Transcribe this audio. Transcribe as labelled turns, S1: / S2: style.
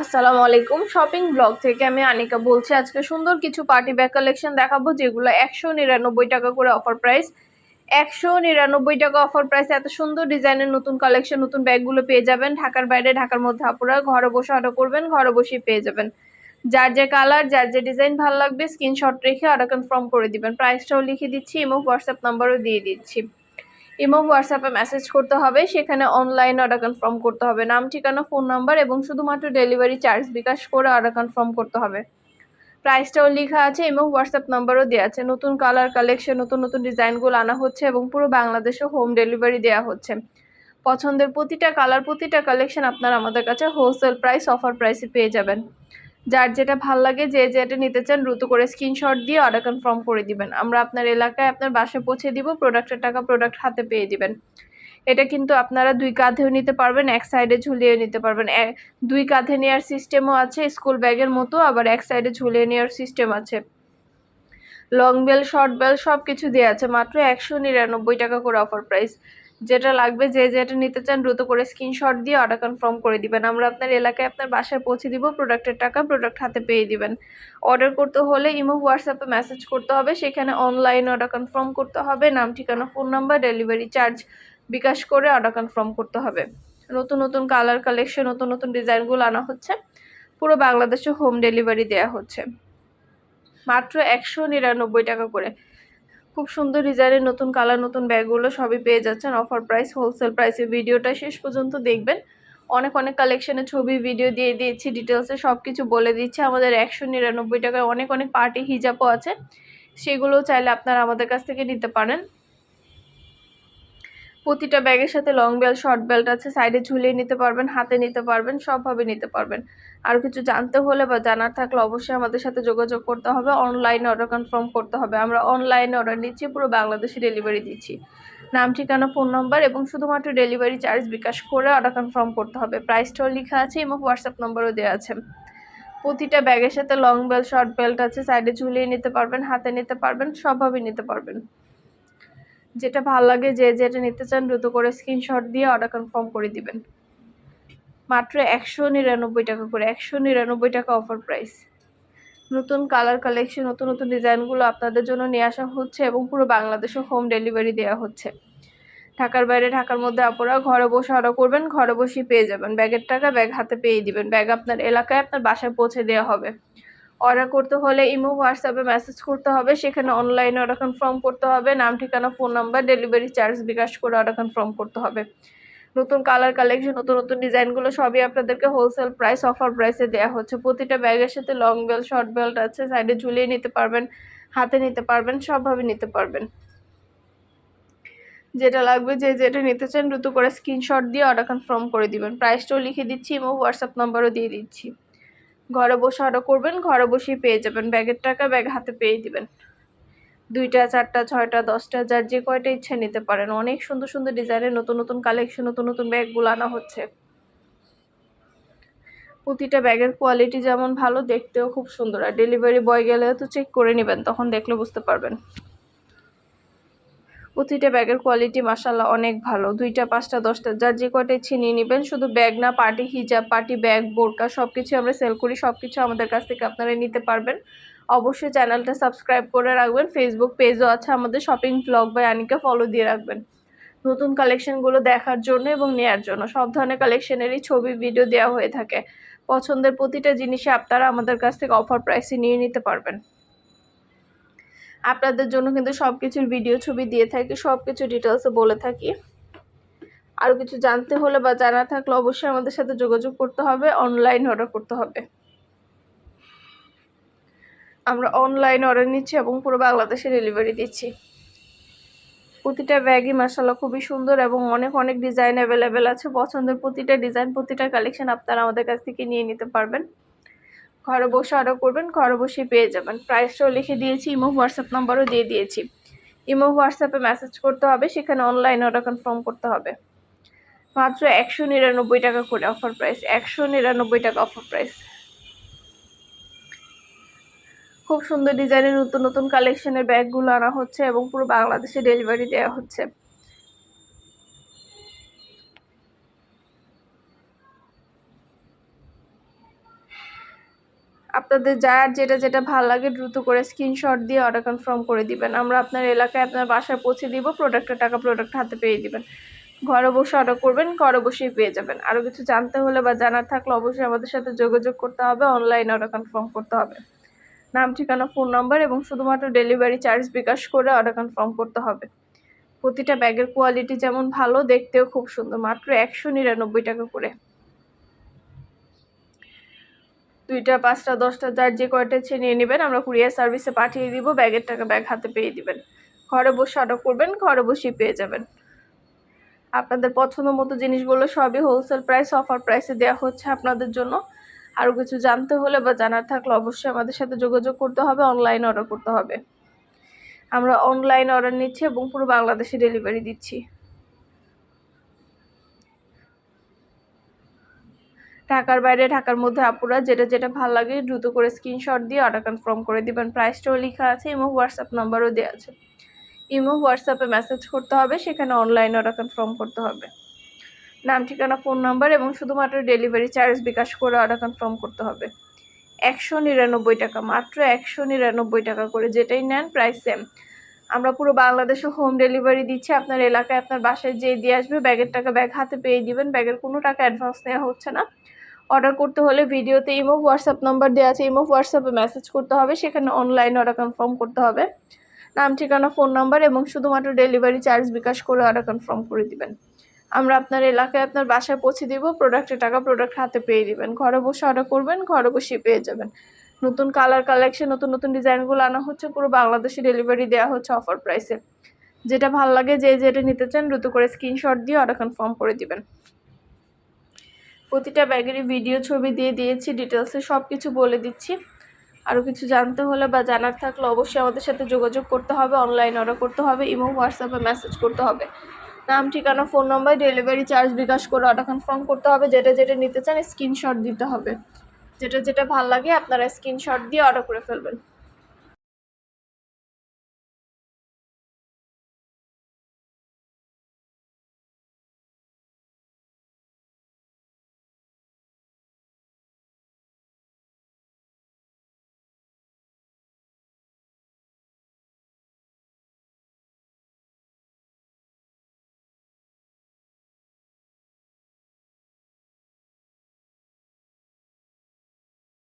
S1: আসসালামু আলাইকুম। Shopping blog থেকে আমি আনিকা বলছি, আজকে সুন্দর কিছু পার্টি ব্যাগ কালেকশন দেখাবো, যেগুলো একশো নিরানব্বই টাকা করে অফার প্রাইস একশো নিরানব্বই টাকা অফার প্রাইস এত সুন্দর ডিজাইনের নতুন কালেকশন, নতুন ব্যাগগুলো পেয়ে যাবেন। ঢাকার বাইরে, ঢাকার মধ্যে আপনারা ঘরে বসে অর্ডার করবেন, ঘরে বসেই পেয়ে যাবেন। যার যে কালার যার যে ডিজাইন ভালো লাগবে স্ক্রিনশট রেখে অর্ডার কনফার্ম করে দিবেন। প্রাইসটাও লিখে দিচ্ছি এবং হোয়াটসঅ্যাপ নাম্বারও দিয়ে দিচ্ছি। ইমো হোয়াটসঅ্যাপে মেসেজ করতে হবে, সেখানে অনলাইন অর্ডার কনফার্ম করতে হবে। নাম, ঠিকানা ফোন নাম্বার এবং শুধুমাত্র ডেলিভারি চার্জ বিকাশ করে অর্ডার কনফার্ম করতে হবে। প্রাইসটাও লেখা আছে এবং হোয়াটসঅ্যাপ নাম্বারও দেওয়া আছে। নতুন কালার কালেকশন নতুন নতুন ডিজাইনগুলো আনা হচ্ছে এবং পুরো বাংলাদেশে হোম ডেলিভারি দেওয়া হচ্ছে। পছন্দের প্রতিটা কালার প্রতিটা কালেকশন আপনারা আমাদের কাছে হোলসেল প্রাইস অফার প্রাইসে পেয়ে যাবেন। যার যেটা ভালো লাগে, যে যেটা নিতে চান দ্রুত করে স্ক্রিনশট দিয়ে অর্ডার কনফার্ম করে দিবেন। আমরা আপনার এলাকায় আপনার বাসায় পৌঁছে দিব প্রোডাক্টের টাকা প্রোডাক্ট হাতে পেয়ে দিবেন। এটা কিন্তু আপনারা দুই কাঁধেও নিতে পারবেন, এক সাইডে ঝুলিয়ে নিতে পারবেন। দুই কাঁধে নেওয়ার সিস্টেমও আছে স্কুল ব্যাগের মতো, আবার এক সাইডে ঝুলিয়ে নেওয়ার সিস্টেম আছে। লং বেল শর্ট বেল সব কিছু দেওয়া আছে, মাত্র একশো নিরানব্বই টাকা করে অফার প্রাইস যেটা লাগবে, যে যেটা নিতে চান দ্রুত করে স্ক্রিনশট দিয়ে অর্ডার কনফার্ম করে দিবেন। আমরা আপনার এলাকায় আপনার বাসায় পৌঁছে দিব প্রোডাক্টের টাকা প্রোডাক্ট হাতে পেয়ে দিবেন। অর্ডার করতে হলে ইমো, হোয়াটসঅ্যাপে মেসেজ করতে হবে, সেখানে অনলাইন অর্ডার কনফার্ম করতে হবে, নাম, ঠিকানা phone number delivery charge bKash করে অর্ডার কনফার্ম করতে হবে। নতুন নতুন কালার কালেকশন নতুন নতুন ডিজাইনগুলো আনা হচ্ছে। পুরো বাংলাদেশে হোম ডেলিভারি দেওয়া হচ্ছে। মাত্র একশো নিরানব্বই টাকা করে। খুব সুন্দর ডিজাইনের নতুন কালার নতুন ব্যাগগুলো সবই পেয়ে যাচ্ছেন। অফার প্রাইস হোলসেল প্রাইসে ভিডিওটা শেষ পর্যন্ত দেখবেন। অনেক অনেক কালেকশনের ছবি ভিডিও দিয়ে দিয়েছি ডিটেলসে সব কিছু বলে দিচ্ছি। আমাদের একশো নিরানব্বই টাকায় অনেক অনেক পার্টি হিজাবও আছে। সেগুলো চাইলে আপনারা আমাদের কাছ থেকে নিতে পারেন। প্রতিটা ব্যাগের সাথে লং বেল্ট শর্ট বেল্ট আছে সাইডে ঝুলিয়ে নিতে পারবেন, হাতে নিতে পারবেন, সবভাবে নিতে পারবেন। আর কিছু জানতে হলে বা জানার থাকলে অবশ্যই আমাদের সাথে যোগাযোগ করতে হবে অনলাইনে অর্ডার কনফার্ম করতে হবে। আমরা অনলাইনে অর্ডার নিচ্ছি, পুরো বাংলাদেশে ডেলিভারি দিচ্ছি। নাম, ঠিকানা ফোন নম্বর এবং শুধুমাত্র ডেলিভারি চার্জ বিকাশ করে অর্ডার কনফার্ম করতে হবে। প্রাইসটাও লেখা আছে এবং হোয়াটসঅ্যাপ নম্বরও দেওয়া আছে। প্রতিটা ব্যাগের সাথে লং বেল্ট শর্ট বেল্ট আছে সাইডে ঝুলিয়ে নিতে পারবেন, হাতে নিতে পারবেন, সবভাবে নিতে পারবেন। যেটা ভালো লাগে যে যেটা নিতে চান দ্রুত করে স্ক্রিনশট দিয়ে অর্ডার কনফার্ম করে দিবেন। মাত্র একশো নিরানব্বই টাকা করে, একশো নিরানব্বই টাকা অফার প্রাইস নতুন কালার কালেকশন নতুন নতুন ডিজাইনগুলো আপনাদের জন্য নিয়ে আসা হচ্ছে এবং পুরো বাংলাদেশে হোম ডেলিভারি দেওয়া হচ্ছে। ঢাকার বাইরে, ঢাকার মধ্যে আপনারা ঘরে বসে অর্ডার করবেন, ঘরে বসেই পেয়ে যাবেন। ব্যাগের টাকা ব্যাগ হাতে পেয়ে দিবেন। ব্যাগ আপনার এলাকায়, আপনার বাসায় পৌঁছে দেওয়া হবে। অর্ডার করতে হলে ইমো, হোয়াটসঅ্যাপে মেসেজ করতে হবে। সেখানে অনলাইনে অর্ডার কনফার্ম করতে হবে। নাম, ঠিকানা phone number delivery charge bKash করে অর্ডার কনফার্ম করতে হবে। নতুন কালার কালেকশন নতুন নতুন ডিজাইনগুলো সবই আপনাদেরকে হোলসেল প্রাইস অফার প্রাইসে দেওয়া হচ্ছে। প্রতিটা ব্যাগের সাথে লং বেল্ট শর্ট বেল্ট আছে। সাইডে ঝুলিয়ে নিতে পারবেন, হাতে নিতে পারবেন, সবভাবে নিতে পারবেন। যেটা লাগবে যে যেটা নিতে চান দ্রুত করে স্ক্রিনশট দিয়ে অর্ডার কনফার্ম করে দিবেন। প্রাইসটাও লিখে দিচ্ছি এবং হোয়াটসঅ্যাপ নাম্বারও দিয়ে দিচ্ছি। ঘরে বসে অর্ডার করবেন, ঘরে বসেই পেয়ে যাবেন। ব্যাগের টাকা ব্যাগ হাতে পেয়ে দিবেন। দুইটা, চারটা, ছয়টা, দশটা, যার যে কয়টা ইচ্ছা নিতে পারেন। অনেক সুন্দর সুন্দর ডিজাইনের নতুন নতুন কালেকশন নতুন নতুন ব্যাগগুলো আনা হচ্ছে। প্রতিটা ব্যাগের কোয়ালিটি যেমন ভালো, দেখতেও খুব সুন্দর। আর ডেলিভারি বয় গেলেও তো চেক করে নেবেন, তখন দেখলে বুঝতে পারবেন। প্রতিটা ব্যাগের কোয়ালিটি মাসাল্লাহ অনেক ভালো। দুইটা, পাঁচটা, দশটা যার যে কয়টাই ছিনিয়ে নেবেন, শুধু ব্যাগ না, পার্টি হিজাব, পার্টি ব্যাগ, বোরকা সব কিছু আমরা সেল করি সব কিছু আমাদের কাছ থেকে আপনারা নিতে পারবেন। অবশ্যই চ্যানেলটা সাবস্ক্রাইব করে রাখবেন ফেসবুক পেজও আছে আমাদের শপিং ব্লগ বা আনিকা ফলো দিয়ে রাখবেন। নতুন কালেকশনগুলো দেখার জন্য এবং নেয়ার জন্য, সব ধরনের কালেকশনেরই ছবি ভিডিও দেওয়া হয়ে থাকে। পছন্দের প্রতিটা জিনিসে আপনারা আমাদের কাছ থেকে অফার প্রাইসে নিয়ে নিতে পারবেন। আপনাদের জন্য কিন্তু সব কিছুর ভিডিও ছবি দিয়ে থাকি সব কিছু ডিটেলসে বলে থাকি। আরও কিছু জানতে হলে বা জানা থাকলে অবশ্যই আমাদের সাথে যোগাযোগ করতে হবে অনলাইন অর্ডার করতে হবে। আমরা অনলাইন অর্ডার নিচ্ছি এবং পুরো বাংলাদেশে ডেলিভারি দিচ্ছি। প্রতিটা ব্যাগই মাসাল্লাহ খুবই সুন্দর এবং অনেক অনেক ডিজাইন অ্যাভেলেবেল আছে। পছন্দের প্রতিটা ডিজাইন প্রতিটা কালেকশন আপনারা আমাদের কাছ থেকে নিয়ে নিতে পারবেন। ঘরে বসে অর্ডার করবেন, ঘরে বসে পেয়ে যাবেন। প্রাইসটাও লিখে দিয়েছি, ইমো হোয়াটসঅ্যাপ নাম্বারও দিয়ে দিয়েছি। ইমো হোয়াটসঅ্যাপে মেসেজ করতে হবে, সেখানে অনলাইন অর্ডার কনফার্ম করতে হবে। মাত্র একশো নিরানব্বই টাকা করে অফার প্রাইস একশো নিরানব্বই টাকা অফার প্রাইস খুব সুন্দর ডিজাইনের নতুন নতুন কালেকশনের ব্যাগগুলো আনা হচ্ছে এবং পুরো বাংলাদেশে ডেলিভারি দেওয়া হচ্ছে। আপনাদের যার যেটা যেটা ভালো লাগে দ্রুত করে স্ক্রিনশট দিয়ে অর্ডার কনফার্ম করে দিবেন। আমরা আপনার এলাকায় আপনার বাসায় পৌঁছে দিব প্রোডাক্টের টাকা প্রোডাক্ট হাতে পেয়ে দিবেন। ঘরে বসে অর্ডার করবেন, ঘরে বসেই পেয়ে যাবেন। আরও কিছু জানতে হলে বা জানার থাকলে অবশ্যই আমাদের সাথে যোগাযোগ করতে হবে অনলাইনে অর্ডার কনফার্ম করতে হবে। নাম, ঠিকানা ফোন নাম্বার এবং শুধুমাত্র ডেলিভারি চার্জ বিকাশ করে অর্ডার কনফার্ম করতে হবে। প্রতিটা ব্যাগের কোয়ালিটি যেমন ভালো, দেখতেও খুব সুন্দর। মাত্র একশো নিরানব্বই টাকা করে। দুইটা, পাঁচটা, দশটা, যার যে কয়টা ইচ্ছে নিয়ে নেবেন, আমরা কুরিয়ার সার্ভিসে পাঠিয়ে দিব, ব্যাগের টাকা ব্যাগ হাতে পেয়ে দিবেন। ঘরে বসে অর্ডার করবেন, ঘরে বসেই পেয়ে যাবেন। আপনাদের পছন্দ মতো জিনিসগুলো সবই হোলসেল প্রাইস অফার প্রাইসে দেওয়া হচ্ছে আপনাদের জন্য। আরও কিছু জানতে হলে বা জানার থাকলে অবশ্যই আমাদের সাথে যোগাযোগ করতে হবে অনলাইন অর্ডার করতে হবে। আমরা অনলাইন অর্ডার নিচ্ছি এবং পুরো বাংলাদেশে ডেলিভারি দিচ্ছি। ঢাকার বাইরে, ঢাকার মধ্যে আপুরা যেটা যেটা ভালো লাগে দ্রুত করে স্ক্রিনশট দিয়ে অর্ডার কনফার্ম করে দিবেন। প্রাইসটাও লেখা আছে এবং হোয়াটসঅ্যাপ নাম্বারও দেওয়া আছে। ইমো হোয়াটসঅ্যাপে মেসেজ করতে হবে, সেখানে অনলাইন অর্ডার কনফার্ম করতে হবে। নাম, ঠিকানা ফোন নাম্বার এবং শুধুমাত্র ডেলিভারি চার্জ বিকাশ করে অর্ডার কনফার্ম করতে হবে। একশো নিরানব্বই টাকা, মাত্র একশো নিরানব্বই টাকা করে যেটাই নেন প্রাইস সেম আমরা পুরো বাংলাদেশে হোম ডেলিভারি দিচ্ছি, আপনার এলাকায়, আপনার বাসায় যেয়ে দিয়ে আসবে, ব্যাগের টাকা ব্যাগ হাতে পেয়ে দিবেন, ব্যাগের কোনো টাকা অ্যাডভান্স নেওয়া হচ্ছে না। অর্ডার করতে হলে ভিডিওতে ইমো, হোয়াটসঅ্যাপ নাম্বার দেওয়া আছে। ইমো, হোয়াটসঅ্যাপে মেসেজ করতে হবে। সেখানে অনলাইন অর্ডার কনফার্ম করতে হবে। নাম, ঠিকানা ফোন নাম্বার এবং শুধুমাত্র ডেলিভারি চার্জ বিকাশ করে অর্ডার কনফার্ম করে দিবেন। আমরা আপনার এলাকায় আপনার বাসায় পৌঁছে দিব। প্রোডাক্টের টাকা প্রোডাক্ট হাতে পেয়ে দিবেন। ঘরে বসে অর্ডার করবেন, ঘরে বসে পেয়ে যাবেন। নতুন কালার কালেকশন নতুন নতুন ডিজাইনগুলো আনা হচ্ছে। পুরো বাংলাদেশে ডেলিভারি দেওয়া হচ্ছে অফার প্রাইসে যেটা ভালো লাগে, যে যেটা নিতে চান, দ্রুত করে স্ক্রিনশট দিয়ে অর্ডার কনফার্ম করে দিবেন। প্রতিটা ব্যাগেরই ভিডিও ছবি দিয়ে দিয়েছি ডিটেলসে সব কিছু বলে দিচ্ছি। আরও কিছু জানতে হলে বা জানার থাকলে অবশ্যই আমাদের সাথে যোগাযোগ করতে হবে অনলাইন অর্ডার করতে হবে এবং হোয়াটসঅ্যাপে মেসেজ করতে হবে। নাম, ঠিকানা phone number delivery charge bKash করে অর্ডার কনফার্ম করতে হবে, যেটা যেটা নিতে চান স্ক্রিনশট দিতে হবে। যেটা যেটা ভালো লাগে আপনারা স্ক্রিনশট দিয়ে অর্ডার করে ফেলবেন।